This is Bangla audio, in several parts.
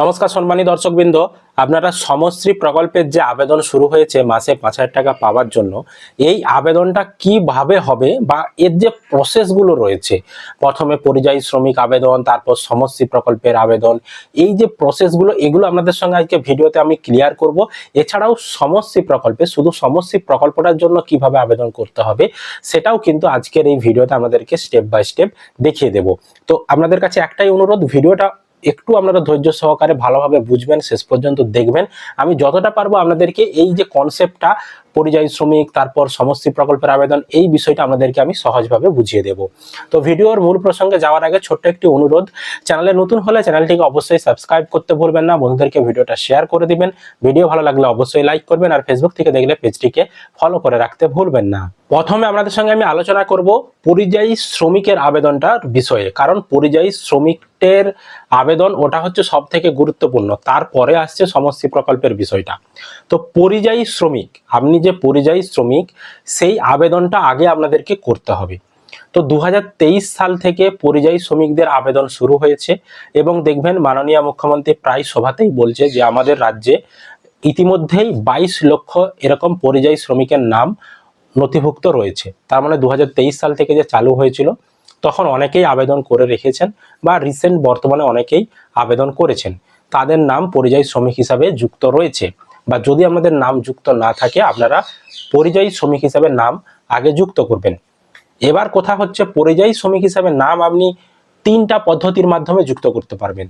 নমস্কার সম্মানী দর্শকবৃন্দ, আপনারা সমশ্রী প্রকল্পের যে আবেদন শুরু হয়েছে মাসে পাঁচ হাজার টাকা পাওয়ার জন্য, এই আবেদনটা কীভাবে হবে বা এর যে প্রসেসগুলো রয়েছে, প্রথমে পরিযায়ী শ্রমিক আবেদন, তারপর সমশ্রী প্রকল্পের আবেদন, এই যে প্রসেসগুলো এগুলো আপনাদের সঙ্গে আজকে ভিডিওতে আমি ক্লিয়ার করব। এছাড়াও সমশ্রী প্রকল্পে, শুধু সমশ্রী প্রকল্পটার জন্য কীভাবে আবেদন করতে হবে, সেটাও কিন্তু আজকের এই ভিডিওতে আমাদেরকে স্টেপ বাই স্টেপ দেখিয়ে দেব। তো আপনাদের কাছে একটাই অনুরোধ, ভিডিওটা একটু আপনারা ধৈর্য সহকারে ভালোভাবে বুঝবেন, শেষ পর্যন্ত দেখবেন। আমি যতটা পারব আপনাদেরকে এই যে কনসেপ্টটা পরিযায়ী শ্রমিক, তারপর সমষ্টি প্রকল্পের আবেদন, এই বিষয়টা আপনাদেরকে আমি সহজভাবে বুঝিয়ে দেব। তো ভিডিওর মূল প্রসঙ্গে যাওয়ার আগে ছোট্ট একটি অনুরোধ, চ্যানেলে নতুন হলে চ্যানেলটিকে অবশ্যই সাবস্ক্রাইব করতে ভুলবেন না, বন্ধুদেরকে ভিডিওটা শেয়ার করে দিবেন। ভিডিও ভালো লাগলে অবশ্যই লাইক করবেন আর ফেসবুক থেকে দেখলে পেজটিকে ফলো করে রাখতে ভুলবেন না। প্রথমে আপনাদের সঙ্গে আমি আলোচনা করব পরিযায়ী শ্রমিকের আবেদনটার বিষয়ে, কারণ পরিযায়ী শ্রমিকের আবেদন ওটা হচ্ছে সব থেকে গুরুত্বপূর্ণ, তারপরে আসছে সমষ্টি প্রকল্পের বিষয়টা। তো পরিযায়ী শ্রমিক, আপনি যে পরিযায়ী শ্রমিক, সেই আবেদনটা আগে আপনাদেরকে করতে হবে। তো দু হাজার তেইশ সাল থেকে পরিযায়ী শ্রমিকদের আবেদন শুরু হয়েছে এবং দেখবেন মাননীয় মুখ্যমন্ত্রী প্রায় সভাতেই বলছে যে আমাদের রাজ্যে ইতিমধ্যেই বাইশ লক্ষ এরকম পরিযায়ী শ্রমিকের নাম নথিভুক্ত রয়েছে। তার মানে দু হাজার তেইশ সাল থেকে যে চালু হয়েছিল, তখন অনেকেই আবেদন করে রেখেছেন বা রিসেন্ট বর্তমানে অনেকেই আবেদন করেছেন। তাদের নাম পরিযায়ী শ্রমিক হিসাবে যুক্ত রয়েছে। বা যদি আমাদের নাম যুক্ত না থাকে, আপনারা পরিযায়ী শ্রমিক হিসাবে নাম আগে যুক্ত করবেন। এবার কথা হচ্ছে পরিযায়ী শ্রমিক হিসাবে নাম আপনি তিনটা পদ্ধতির মাধ্যমে যুক্ত করতে পারবেন।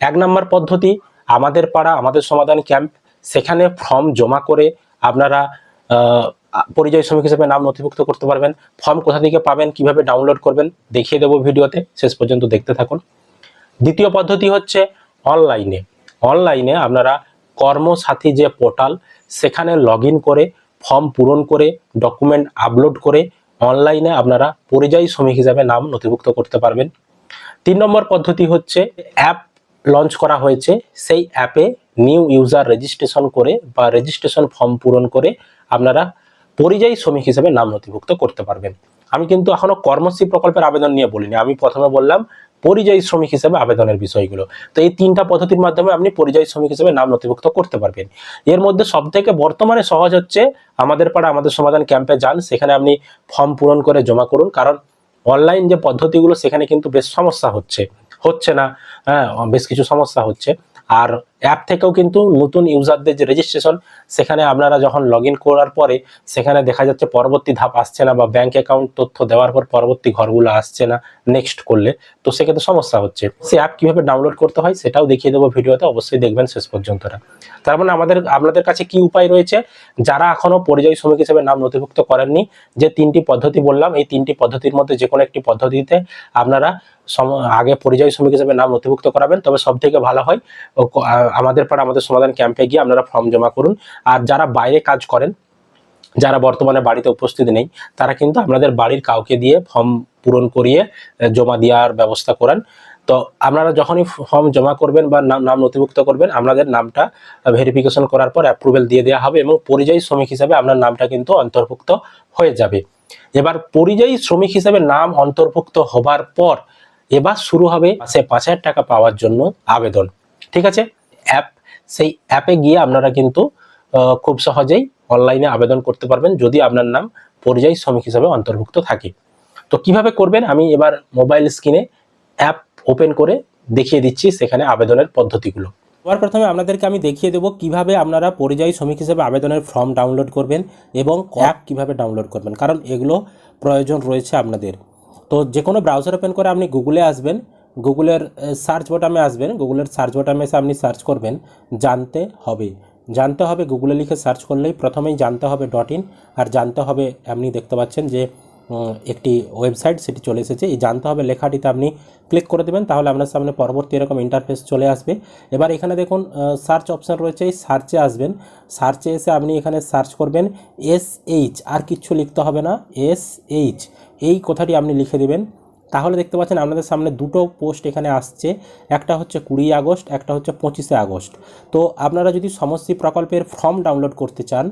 এক নম্বর পদ্ধতি, আমাদের পাড়া, আমাদের সমাধান ক্যাম্প, সেখানে ফর্ম জমা করে আপনারা পরিযায়ী শ্রমিক হিসেবে নাম নথিভুক্ত করতে পারবেন। ফর্ম কোথা থেকে পাবেন, কীভাবে ডাউনলোড করবেন, দেখিয়ে দেবো ভিডিওতে, শেষ পর্যন্ত দেখতে থাকুন। দ্বিতীয় পদ্ধতি হচ্ছে অনলাইনে। অনলাইনে আপনারা কর্মসাথী যে পোর্টাল, সেখানে লগ করে, ফর্ম পূরণ করে, ডকুমেন্ট আপলোড করে, অনলাইনে আপনারা পরিযায়ী শ্রমিক হিসাবে নাম নথিভুক্ত করতে পারবেন। তিন নম্বর পদ্ধতি হচ্ছে, অ্যাপ লঞ্চ করা হয়েছে। সেই অ্যাপে নিউ ইউজার রেজিস্ট্রেশন করে বা রেজিস্ট্রেশন ফর্ম পূরণ করে আপনারা পরিযায়ী শ্রমিক হিসেবে নাম নথিভুক্ত করতে পারবেন। আমি কিন্তু এখনও কর্মশ্রী প্রকল্পের আবেদন নিয়ে বলিনি। আমি প্রথমে বললাম পরিযায়ী শ্রমিক হিসেবে আবেদনের বিষয়গুলো। তো এই তিনটা পদ্ধতির মাধ্যমে আপনি পরিযায়ী শ্রমিক হিসেবে নাম নথিভুক্ত করতে পারবেন। এর মধ্যে সবথেকে বর্তমানে সহজ হচ্ছে আমাদের পাড়া আমাদের সমাধান ক্যাম্পে যান, সেখানে আপনি ফর্ম পূরণ করে জমা করুন। কারণ অনলাইন যে পদ্ধতিগুলো, সেখানে কিন্তু বেশ সমস্যা হচ্ছে। হচ্ছে না হ্যাঁ বেশ কিছু সমস্যা হচ্ছে। আর অ্যাপ থেকেও কিন্তু নতুন ইউজারদের যে রেজিস্ট্রেশন সেখানে আপনারা যখন লগ করার পরে, সেখানে দেখা যাচ্ছে পরবর্তী ধাপ আসছে না বা ব্যাংক অ্যাকাউন্ট তথ্য দেওয়ার পর পরবর্তী ঘরগুলো আসছে না নেক্সট করলে, তো সেক্ষেত্রে সমস্যা হচ্ছে। সে অ্যাপ কীভাবে ডাউনলোড করতে হয় সেটাও দেখিয়ে দেবো ভিডিওতে, অবশ্যই দেখবেন শেষ পর্যন্তটা তার মানে আমাদের, আপনাদের কাছে কি উপায় রয়েছে? যারা এখনও পরিযায়ী শ্রমিক হিসেবে নাম নথিভুক্ত করেননি, যে তিনটি পদ্ধতি বললাম, এই তিনটি পদ্ধতির মধ্যে যে কোনো একটি পদ্ধতিতে আপনারা আগে পরিযায়ী শ্রমিক হিসেবে নাম নথিভুক্ত করাবেন, তবে সব থেকে ভালো হয় আমাদের পাড়া, আমাদের সমাধান ক্যাম্পে গিয়ে আপনারা ফর্ম জমা করুন। আর যারা বাইরে কাজ করেন, যারা বর্তমানে বাড়িতে উপস্থিত নেই, তারা কিন্তু আপনাদের বাড়ির কাউকে দিয়ে ফর্ম পূরণ করিয়ে জমা দেওয়ার ব্যবস্থা করান। তো আপনারা যখনই ফর্ম জমা করবেন বা নাম নাম নথিভুক্ত করবেন, আপনাদের নামটা ভেরিফিকেশন করার পর অ্যাপ্রুভেল দিয়ে দেওয়া হবে এবং পরিযায়ী শ্রমিক হিসাবে আপনার নামটা কিন্তু অন্তর্ভুক্ত হয়ে যাবে। এবার পরিযায়ী শ্রমিক হিসাবে নাম অন্তর্ভুক্ত হবার পর, এবার শুরু হবে সে পাঁচ হাজার টাকা পাওয়ার জন্য আবেদন। ঠিক আছে? অ্যাপ সেই অ্যাপে গিয়ে আপনারা কিন্তু খুব সহজেই অনলাইনে আবেদন করতে পারবেন যদি আপনার নাম পরিযায়ী শ্রমিক হিসাবে অন্তর্ভুক্ত থাকে। তো কীভাবে করবেন? আমি এবার মোবাইল স্ক্রিনে অ্যাপ ওপেন করে দেখিয়ে দিচ্ছি সেখানে আবেদনের পদ্ধতিগুলো। সবার প্রথমে আপনাদেরকে আমি দেখিয়ে দেবো কীভাবে আপনারা পরিযায়ী শ্রমিক হিসেবে আবেদনের ফর্ম ডাউনলোড করবেন এবং অ্যাপ কীভাবে ডাউনলোড করবেন। কারণ এগুলো প্রয়োজন রয়েছে আপনাদের। তো যে কোনো ব্রাউজার ওপেন করে আপনি গুগলে আসবেন। গুগলের সার্চ বটামে আসবেন, গুগলের সার্চ বটামে এসে আপনি সার্চ করবেন, জানতে হবে। জানতে হবে, গুগলে লিখে সার্চ করলেই প্রথমেই জানতে হবে ডট ইন আর জানতে হবে, আপনি দেখতে পাচ্ছেন যে একটি ওয়েবসাইট সেটি চলে এসেছে। এই জানতে হবে লেখাটিতে আপনি ক্লিক করে দেবেন, তাহলে আপনার সামনে পরবর্তী এরকম ইন্টারফেস চলে আসবে। এবার এখানে দেখুন সার্চ অপশান রয়েছে, এই সার্চে আসবেন। সার্চে এসে আপনি এখানে সার্চ করবেন এস এইচ আর কিচ্ছু লিখতে হবে না এস এইচ এই কথাটি আপনি লিখে দেবেন। তাহলে দেখতে পাচ্ছেন আপনাদের সামনে দুটো পোস্ট এখানে আসছে। একটা হচ্ছে কুড়ি আগস্ট একটা হচ্ছে পঁচিশে আগস্ট। তো আপনারা যদি সমষ্টি প্রকল্পের ফর্ম ডাউনলোড করতে চান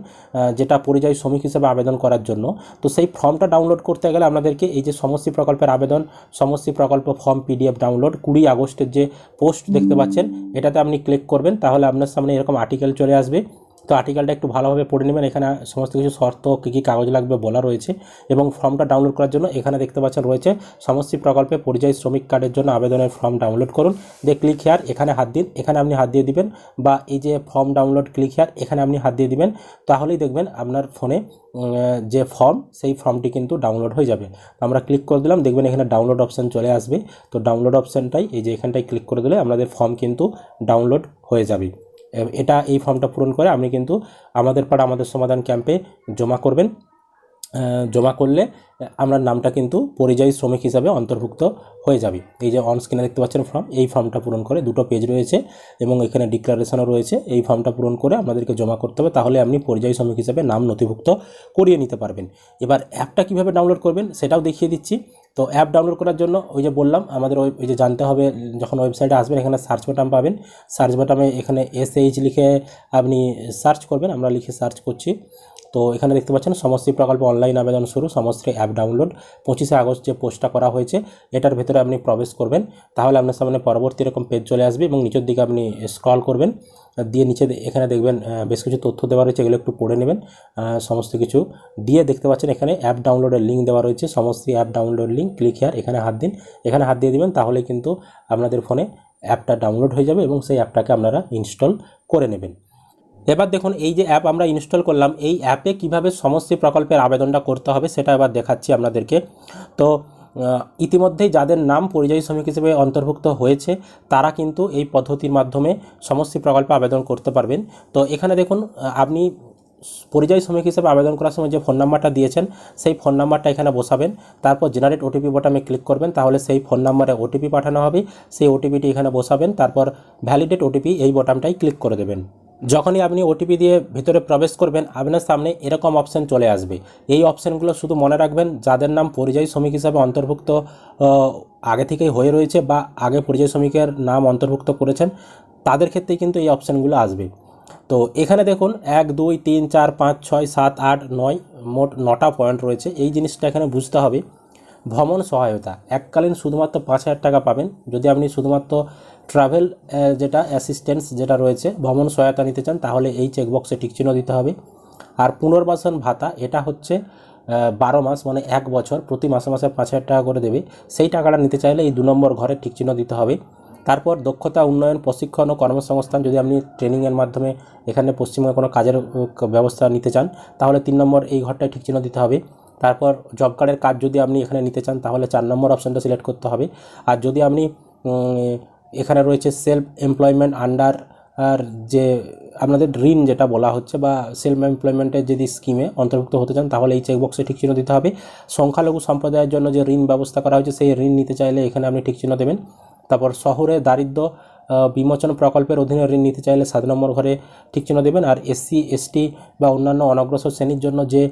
যেটা পরিযায়ী শ্রমিক হিসেবে আবেদন করার জন্য তো সেই ফর্মটা ডাউনলোড করতে গেলে আপনাদেরকে এই যে সমষ্টি প্রকল্পের আবেদন সমষ্টি প্রকল্প ফর্ম পিডিএফ ডাউনলোড কুড়ি আগস্টের যে পোস্ট দেখতে পাচ্ছেন এটাতে আপনি ক্লিক করবেন তাহলে আপনার সামনে এরকম আর্টিকেল চলে আসবে। তো আর্টিকেলটা একটু ভালোভাবে পড়ে নেবেন। এখানে সমস্ত কিছু শর্ত, কী কী কাগজ লাগবে বলা রয়েছে এবং ফর্মটা ডাউনলোড করার জন্য এখানে দেখতে পাচ্ছেন রয়েছে সমষ্টি প্রকল্পে পরিযায়ী শ্রমিক কার্ডের জন্য আবেদনের ফর্ম ডাউনলোড করুন। দিয়ে ক্লিক হেয়ার এখানে হাত দিন, এখানে আপনি হাত দিয়ে দিবেন বা এই যে ফর্ম ডাউনলোড ক্লিক হেয়ার এখানে আপনি হাত দিয়ে দিবেন। তাহলেই দেখবেন আপনার ফোনে যে ফর্ম সেই ফর্মটি কিন্তু ডাউনলোড হয়ে যাবে। আমরা ক্লিক করে দিলাম, দেখবেন এখানে ডাউনলোড অপশান চলে আসবে। তো ডাউনলোড অপশানটাই এই যে এখানটায় ক্লিক করে দিলে আপনাদের ফর্ম কিন্তু ডাউনলোড হয়ে যাবে। এটা এই ফর্মটা পূরণ করে আপনি কিন্তু আমাদের পাড়া, আমাদের সমাধান ক্যাম্পে জমা করবেন। জমা করলে আপনার নামটা কিন্তু পরিযায়ী শ্রমিক হিসাবে অন্তর্ভুক্ত হয়ে যাবে। এই যে অন স্ক্রিনে দেখতে পাচ্ছেন ফর্ম এই ফর্মটা পূরণ করে দুটো পেজ রয়েছে এবং এখানে ডিক্লারেশনও রয়েছে। এই ফর্মটা পূরণ করে আপনাদেরকে জমা করতে হবে, তাহলে আপনি পরিযায়ী শ্রমিক হিসাবে নাম নথিভুক্ত করিয়ে নিতে পারবেন। এবার অ্যাপটা কীভাবে ডাউনলোড করবেন, সেটাও দেখিয়ে দিচ্ছি। তো অ্যাপ ডাউনলোড করার জন্য ওই যে বললাম, আমাদের ওই যে জানতে হবে, যখন ওয়েবসাইটে আসবেন, এখানে সার্চ বাটাম পাবেন। সার্চ বাটামে এখানে এস এইচ লিখে আপনি সার্চ করবেন, আমরা লিখে সার্চ করছি। তো এখানে দেখতে পাচ্ছেন, সমষ্টি প্রকল্প অনলাইন আবেদন শুরু, সমষ্টি অ্যাপ ডাউনলোড পঁচিশে আগস্ট যে পোস্টটা করা হয়েছে, এটার ভেতরে আপনি প্রবেশ করবেন। তাহলে আপনার সামনে পরবর্তী এরকম পেজ চলে আসবে এবং নিচের দিকে আপনি স্ক্রল করবেন। দিয়ে নিচে এখানে দেখবেন বেশ কিছু তথ্য দেওয়া রয়েছে, এগুলো একটু পড়ে নেবেন। সমস্ত কিছু দিয়ে দেখতে পাচ্ছেন, এখানে অ্যাপ ডাউনলোডের লিঙ্ক দেওয়া রয়েছে, সমস্ত app download link click here এখানে হাত দিন। এখানে হাত দিয়ে দিবেন, তাহলে কিন্তু আপনাদের ফোনে অ্যাপটা ডাউনলোড হয়ে যাবে এবং সেই অ্যাপটাকে আপনারা ইনস্টল করে নেবেন। এবার দেখুন, এই যে অ্যাপ আমরা ইনস্টল করলাম, এই অ্যাপে কীভাবে সমস্ত প্রকল্পের আবেদনটা করতে হবে, সেটা এবার দেখাচ্ছি আপনাদেরকে। তো ইতিমধ্যেই যাদের নাম পরিযায়ী শ্রমিক হিসেবে অন্তর্ভুক্ত হয়েছে, তারা কিন্তু এই পদ্ধতির মাধ্যমে সমষ্টি প্রকল্পে আবেদন করতে পারবেন। তো এখানে দেখুন আপনি পরিযায়ী শ্রমিক হিসেবে আবেদন করার সময় যে ফোন নাম্বারটা দিয়েছেন, সেই ফোন নাম্বারটা এখানে বসাবেন। তারপর জেনারেট ওটিপি বোটামে ক্লিক করবেন, তাহলে সেই ফোন নাম্বারে ওটিপি পাঠানো হবে। সেই ওটিপিটি এখানে বসাবেন, তারপর ভ্যালিডেট ওটিপি এই বোটামটাই ক্লিক করে দেবেন। যখনই আপনি ওটিপি দিয়ে ভিতরে প্রবেশ করবেন, আপনার সামনে এরকম অপশন চলে আসবে। এই অপশানগুলো শুধু মনে রাখবেন, যাদের নাম পরিযায়ী শ্রমিক হিসাবে অন্তর্ভুক্ত আগে থেকেই হয়ে রয়েছে বা আগে পরিযায়ী শ্রমিকের নাম অন্তর্ভুক্ত করেছেন, তাদের ক্ষেত্রে কিন্তু এই অপশানগুলো আসবে। তো এখানে দেখুন, এক, দুই, তিন, চার, পাঁচ, ছয়, সাত, আট, নয়, মোট নটা পয়েন্ট রয়েছে। এই জিনিসটা এখানে বুঝতে হবে। ভ্রমণ সহায়তা। এককালীন শুধুমাত্র পাঁচ হাজার টাকা পাবেন। যদি আপনি শুধুমাত্র ট্রাভেল যেটা অ্যাসিস্ট্যান্স যেটা রয়েছে, ভ্রমণ সহায়তা নিতে চান, তাহলে এই চেকবক্সে টিক চিহ্ন দিতে হবে। আর পুনর্বাসন ভাতা, এটা হচ্ছে বারো মাস মানে এক বছর, প্রতি মাসে মাসে পাঁচ হাজার টাকা করে দেবে। সেই টাকাটা নিতে চাইলে এই দু নম্বর ঘরে টিক চিহ্ন দিতে হবে। তারপর দক্ষতা উন্নয়ন, প্রশিক্ষণ ও কর্মসংস্থান, যদি আপনি ট্রেনিংয়ের মাধ্যমে এখানে পশ্চিমবঙ্গে কোনো কাজের ব্যবস্থা নিতে চান, তাহলে তিন নম্বর এই ঘরটায় ঠিক চিহ্ন দিতে হবে। তারপর জব কার্ডের কাজ যদি আপনি এখানে নিতে চান, তাহলে চার নম্বর অপশানটা সিলেক্ট করতে হবে। আর যদি আপনি এখানে রয়েছে সেলফ এমপ্লয়মেন্ট আন্ডার আর যে আপনাদের ঋণ যেটা বলা হচ্ছে বা সেলফ এমপ্লয়মেন্টের যদি স্কিমে অন্তর্ভুক্ত হতে চান, তাহলে এই চেকবক্সে ঠিক চিহ্ন দিতে হবে। সংখ্যালঘু সম্প্রদায়ের জন্য যে ঋণ ব্যবস্থা করা হয়েছে, সেই ঋণ নিতে চাইলে এখানে আপনি ঠিক চিহ্ন দেবেন। তারপর শহরে দারিদ্র বিমোচন প্রকল্পের অধীনে ঋণ নিতে চাইলে সাত নম্বর ঘরে ঠিক চিহ্ন দেবেন। আর এসসি, এসটি বা অন্যান্য অনগ্রসর শ্রেণির জন্য যে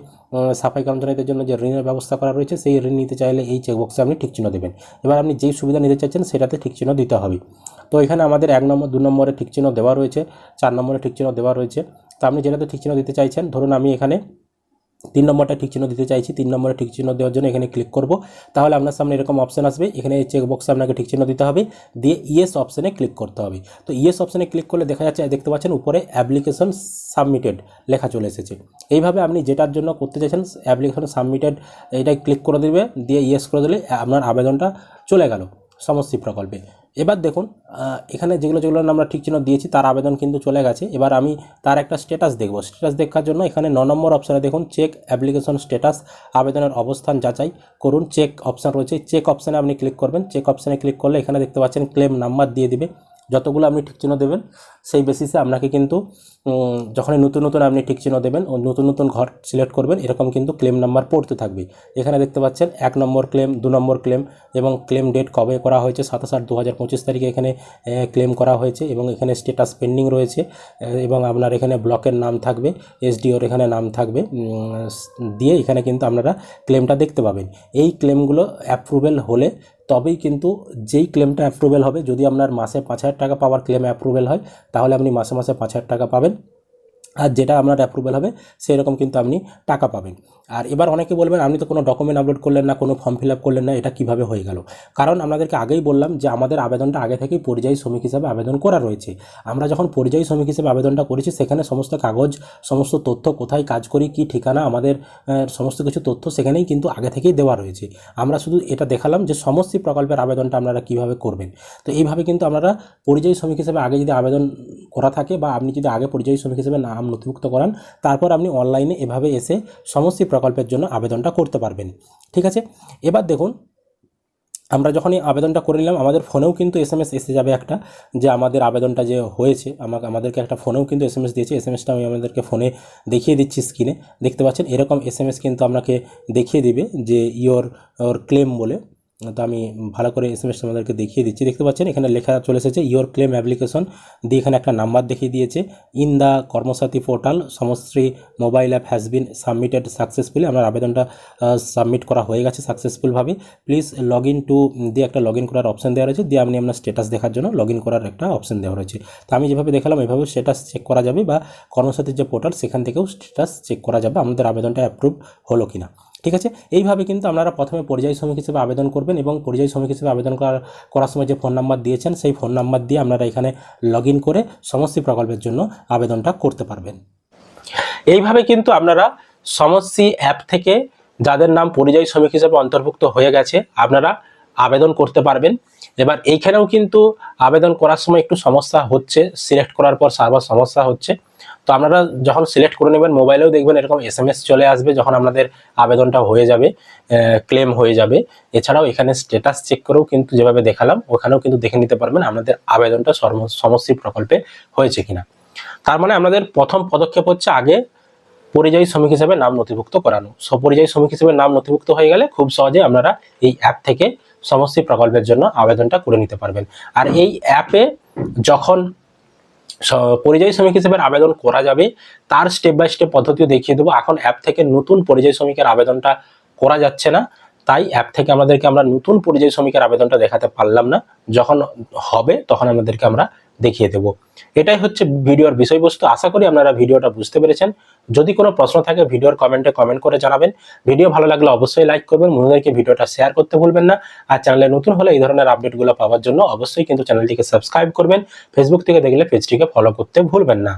সাফাই কর্মচারীদের জন্য যে ঋণের ব্যবস্থা করা রয়েছে, সেই ঋণ নিতে চাইলে এই চেকবক্সে আপনি ঠিক চিহ্ন দেবেন। এবার আপনি যেই সুবিধা নিতে চাইছেন, সেটাতে ঠিক চিহ্ন দিতে হবে। তো এখানে আমাদের এক নম্বর, দু নম্বরে ঠিক চিহ্ন দেওয়া রয়েছে, চার নম্বরে ঠিক চিহ্ন দেওয়া রয়েছে। তো আপনি যেটাতে ঠিক চিহ্ন দিতে চাইছেন, ধরুন আমি এখানে তিন নম্বরটা ঠিক চিহ্ন দিতে চাইছি, তিন নম্বরে ঠিক চিহ্ন দেওয়ার জন্য এখানে ক্লিক করব। তাহলে আপনার সামনে এরকম অপশান আসবে, এখানে চেক বক্সে আপনাকে ঠিক চিহ্ন দিতে হবে, দিয়ে ইয়েস অপশানে ক্লিক করতে হবে। তো ইয়েস অপশানে ক্লিক করলে দেখা যাচ্ছে, দেখতে পাচ্ছেন উপরে অ্যাপ্লিকেশন সাবমিটেড লেখা চলে এসেছে। এইভাবে আপনি যেটার জন্য করতে চাইছেন অ্যাপ্লিকেশন সাবমিটেড এটাই ক্লিক করে দেবে, দিয়ে ইয়েস করে দিলে আপনার আবেদনটা চলে গেল সমষ্টি প্রকল্পে। এবার দেখুন এখানে যেগুলো যেগুলো আমরা ঠিক চিহ্ন দিয়েছি, তার আবেদন কিন্তু চলে গেছে। এবার আমি তার একটা স্ট্যাটাস দেখব। স্ট্যাটাস দেখার জন্য এখানে ন নম্বর অপশানে দেখুন চেক অ্যাপ্লিকেশন স্ট্যাটাস আবেদনের অবস্থান যাচাই করুন চেক অপশান রয়েছে। চেক অপশানে আপনি ক্লিক করবেন। চেক অপশানে ক্লিক করলে এখানে দেখতে পাচ্ছেন ক্লেম নাম্বার দিয়ে দেবে। যতগুলো আপনি ঠিক চিহ্ন দেবেন, সেই বেসিসে আপনাকে কিন্তু উম, যখনই নতুন নতুন আপনি ঠিক চিহ্ন দেবেন ও নতুন নতুন ঘর সিলেক্ট করবেন এরকম কিন্তু ক্লেম নাম্বার পড়তে থাকবে এখানে দেখতে পাচ্ছেন এক নম্বর ক্লেম দু নম্বর ক্লেম এবং ক্লেম ডেট কবে করা হয়েছে সাতাশ আট দু হাজার পঁচিশ তারিখে এখানে ক্লেম করা হয়েছে এবং এখানে স্টেটাস পেন্ডিং রয়েছে এবং আপনার এখানে ব্লকের নাম থাকবে এসডিওর এখানে নাম থাকবে দিয়ে এখানে কিন্তু আপনারা ক্লেমটা দেখতে পাবেন। এই ক্লেমগুলো অ্যাপ্রুভেল হলে তবেই কিন্তু যেই ক্লেমটা অ্যাপ্রুভেল হবে যদি আপনার মাসে পাঁচ হাজার টাকা পাওয়ার ক্লেম অ্যাপ্রুভেল হয় তাহলে আপনি মাসে মাসে পাঁচ হাজার টাকা পাবেন। আর যেটা আপনার অ্যাপ্রুভেল হবে সেই রকম কিন্তু আপনি টাকা পাবেন। আর এবার অনেকে বলবেন, আপনি তো কোনো ডকুমেন্ট আপলোড করলেন না, কোনো ফর্ম ফিল করলেন না, এটা কীভাবে হয়ে গেল? কারণ আপনাদেরকে আগেই বললাম যে, আমাদের আবেদনটা আগে থেকেই পরিযায়ী শ্রমিক হিসাবে আবেদন করা রয়েছে। আমরা যখন পরিযায়ী শ্রমিক হিসেবে আবেদনটা করেছি, সেখানে সমস্ত কাগজ, সমস্ত তথ্য, কোথায় কাজ করি, কি ঠিকানা, আমাদের সমস্ত কিছু তথ্য সেখানেই কিন্তু আগে থেকেই দেওয়া রয়েছে। আমরা শুধু এটা দেখালাম যে সমস্ত প্রকল্পের আবেদনটা আপনারা কীভাবে করবেন। তো এইভাবে কিন্তু আপনারা পরিযায়ী শ্রমিক হিসেবে আগে যদি আবেদন করা থাকে বা আপনি যদি আগে পরিযায়ী শ্রমিক হিসেবে নাম নথিভুক্ত করান, তারপর আপনি অনলাইনে এভাবে এসে সমস্ত প্রকল্পের জন্য আবেদনটা করতে পারবেন। ঠিক আছে? এবার দেখুন, আমরা যখনই আবেদনটা করে নিলাম, আমাদের ফোনেও কিন্তু এস এসে যাবে একটা, যে আমাদের আবেদনটা যে হয়েছে, আমাকে, আমাদেরকে একটা ফোনেও কিন্তু এস এম এস দিয়েছে। এস এম এসটা আমি আমাদেরকে ফোনে দেখিয়ে দিচ্ছি স্ক্রিনে। দেখতে পাচ্ছেন, এরকম এস কিন্তু আপনাকে দেখিয়ে দিবে যে ইয়োর ক্লেম বলে। তো আমি ভালো করে এস এম এসটা আমাদেরকে দেখিয়ে দিচ্ছি। দেখতে পাচ্ছেন, এখানে লেখা চলে এসেছে ইয়োর ক্লেম অ্যাপ্লিকেশন দিয়ে এখানে একটা নাম্বার দেখিয়ে দিয়েছে। In the Karmasathi portal Samashree mobile app has been submitted successfully আমার আবেদনটা সাবমিট করা হয়ে গেছে সাকসেসফুলভাবে প্লিজ লগ ইন টু দিয়ে একটা লগ ইন করার অপশন দেওয়া রয়েছে। দিয়ে আপনি আপনার স্ট্যাটাস দেখার জন্য লগ ইন করার একটা অপশন দেওয়া রয়েছে। তো আমি যেভাবে দেখালাম, এভাবে স্ট্যাটাস চেক করা যাবে বা কর্মসাথীর যে পোর্টাল সেখান থেকেও স্ট্যাটাস চেক করা যাবে। আমাদের আবেদনটা অ্যাপ্রুভ হলো কিনা। ঠিক আছে? এইভাবে কিন্তু আপনারা প্রথমে পরিযায়ী শ্রমিক হিসেবে আবেদন করবেন এবং পরিযায়ী শ্রমিক হিসেবে আবেদন করার করার সময় যে ফোন নাম্বার দিয়েছেন, সেই ফোন নাম্বার দিয়ে আপনারা এখানে লগ করে সমস্ত প্রকল্পের জন্য আবেদনটা করতে পারবেন। এইভাবে কিন্তু আপনারা সমস্যি অ্যাপ থেকে যাদের নাম পরিযায়ী শ্রমিক হিসেবে অন্তর্ভুক্ত হয়ে গেছে, আপনারা আবেদন করতে পারবেন। এবার এইখানেও কিন্তু আবেদন করার সময় একটু সমস্যা হচ্ছে সিলেক্ট করার পর সার্ভার সমস্যা হচ্ছে। তো আপনারা যখন সিলেক্ট করে নেবেন মোবাইলেও দেখবেন এরকম এস চলে আসবে যখন আপনাদের আবেদনটা হয়ে যাবে ক্লেম হয়ে যাবে। এছাড়াও এখানে স্ট্যাটাস চেক করেও কিন্তু যেভাবে দেখালাম, ওখানেও কিন্তু দেখে নিতে পারবেন আপনাদের আবেদনটা সমষ্টি প্রকল্পে হয়েছে কিনা। তার মানে আমাদের প্রথম পদক্ষেপ হচ্ছে আগে পরিযায়ী শ্রমিক হিসেবে নাম নথিভুক্ত করানো। সপরিযায়ী শ্রমিক হিসেবে নাম নথিভুক্ত হয়ে গেলে খুব সহজে আপনারা এই অ্যাপ থেকে সমস্ত প্রকল্পের জন্য আবেদনটা করে নিতে পারবেন। আর এই অ্যাপে যখন পরিযায়ী শ্রমিক হিসেবে আবেদন করা যাবে। তার স্টেপ বাই স্টেপ পদ্ধতিও দেখিয়ে দেবো। এখন অ্যাপ থেকে নতুন পরিযায়ী শ্রমিকের আবেদনটা করা যাচ্ছে না। তাই অ্যাপ থেকে আমাদেরকে আমরা নতুন পরিযায়ী শ্রমিকের আবেদনটা দেখাতে পারলাম না। যখন হবে, তখন আমাদেরকে আমরা দেখিয়ে দেব। এটাই হচ্ছে ভিডিওর বিষয়বস্তু। আশা করি আপনারা ভিডিওটা বুঝতে পেরেছেন। যদি কোনো প্রশ্ন থাকে, ভিডিওর কমেন্টে কমেন্ট করে জানাবেন। ভিডিও ভালো লাগলে অবশ্যই লাইক করবেন। বন্ধুদেরকে ভিডিওটা শেয়ার করতে ভুলবেন না। আর চ্যানেলে নতুন হলে এই ধরনের আপডেটগুলো পাওয়ার জন্য অবশ্যই কিন্তু চ্যানেলটিকে সাবস্ক্রাইব করবেন। ফেসবুক থেকে দেখলে পেজটিকে ফলো করতে ভুলবেন না।